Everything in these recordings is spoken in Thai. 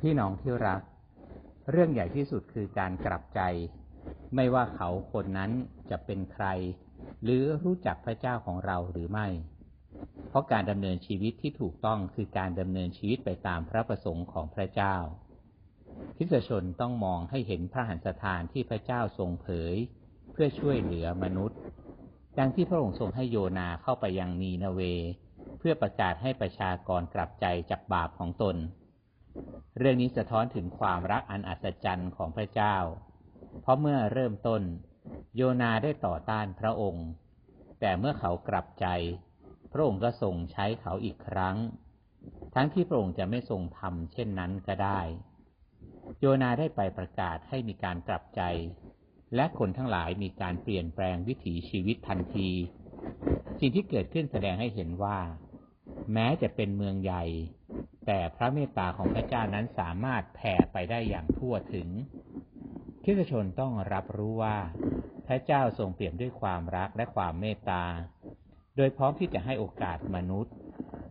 พี่น้องที่รัก เรื่องใหญ่ที่สุดคือการกลับใจ ไม่ว่าเขาคนนั้นจะเป็นใคร หรือรู้จักพระเจ้าของเราหรือไม่ เพราะการดำเนินชีวิตที่ถูกต้องคือการดำเนินชีวิตไปตามพระประสงค์ของพระเจ้าคริสชนต้องมองให้เห็นพระหันสถานที่พระเจ้าทรงเผย เพื่อช่วยเหลือมนุษย์ดังที่พระองค์ทรงให้โยนาเข้าไปยังนีนาเว เพื่อประกาศให้ประชากรกลับใจจากบาปของตน เรื่องนี้สะท้อนถึงความรักอันอัศจรรย์ของพระเจ้า เพราะเมื่อเริ่มต้น โยนาได้ต่อต้านพระองค์ แต่เมื่อเขากลับใจ พระองค์ก็ทรงใช้เขาอีกครั้ง ทั้งที่พระองค์จะไม่ทรงทำเช่นนั้นก็ได้ โยนาได้ไปประกาศให้มีการกลับใจ และคนทั้งหลายมีการเปลี่ยนแปลงวิถีชีวิตทันที สิ่งที่เกิดขึ้นแสดงให้เห็นว่า แม้จะเป็นเมืองใหญ่ แต่พระเมตตาของพระเจ้านั้นสามารถแผ่ไปได้อย่างทั่วถึงคริสชนต้องรับรู้ว่า พระเจ้าทรงเปี่ยมด้วยความรักและความเมตตา โดยพร้อมที่จะให้โอกาสมนุษย์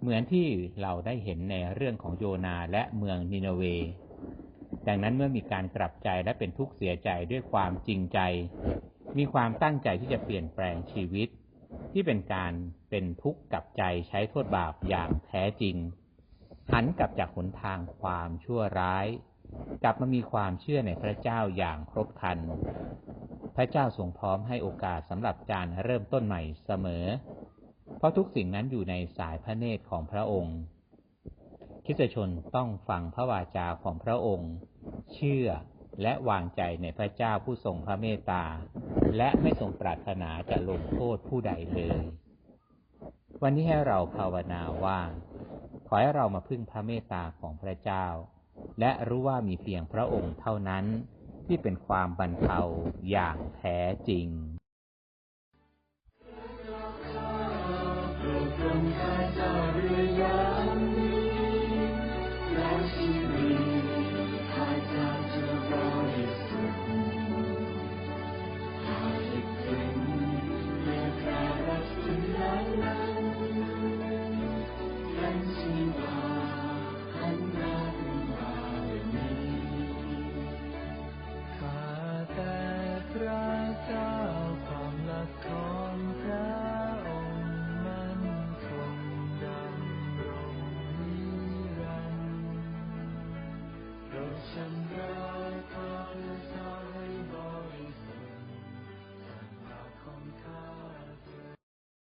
เหมือนที่เราได้เห็นในเรื่องของโยนาและเมืองนินาเว ดังนั้นเมื่อมีการกลับใจและเป็นทุกข์เสียใจด้วยความจริงใจ มีความตั้งใจที่จะเปลี่ยนแปลงชีวิต ที่เป็นการเป็นทุกข์กับใจใช้โทษบาปอย่างแท้จริง หันกลับจากหนทางความชั่วร้าย กลับมามีความเชื่อในพระเจ้าอย่างครบครัน พระเจ้าทรงพร้อมให้โอกาสสำหรับการเริ่มต้นใหม่เสมอ เพราะทุกสิ่งนั้นอยู่ในสายพระเนตรของพระองค์คิสชนต้องฟังพระวาจาของพระองค์ เชื่อและวางใจในพระเจ้าผู้ทรงพระเมตตา และไม่ทรงปรารถนาจะลงโทษผู้ใดเลย วันนี้ให้เราภาวนาว่า ขอให้เรามาพึ่งพระเมตตาของพระเจ้า และรู้ว่ามีเพียงพระองค์เท่านั้นที่เป็นความบรรเทาอย่างแท้จริง